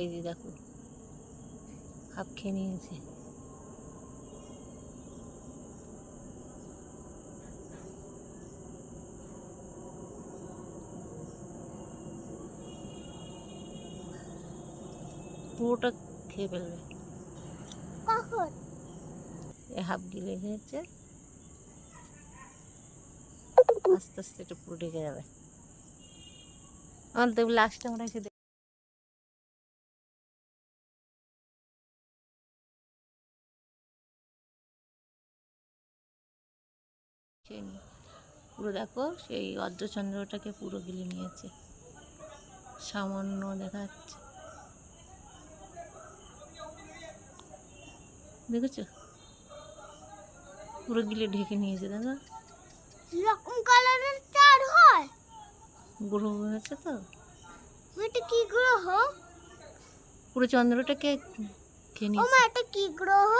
এই যে দেখো হাফ খেয়ে নিয়েছে। পুরোটা খেয়ে ফেলবে। কখন? এই হাফ গিলে গেছে আস্তে আস্তে এটা পুরো ঢেকে যাবে। আমার তো লাস্টে আমরা এসে দেখ- পুরো দেখো সেই অর্ধচন্দ্রটাকে পুরো গিলে নিয়েছে। সামান্য দেখা যাচ্ছে। দেখেছ? পুরো গিলে ঢেকে নিয়েছে দেখো এরকম কালারের চার হয়? গ্রহ হয়েছে তো। এটা কি গ্রহ? পুরো চন্দ্রটাকে খেয়ে নিয়েছে। এটা কি গ্রহ?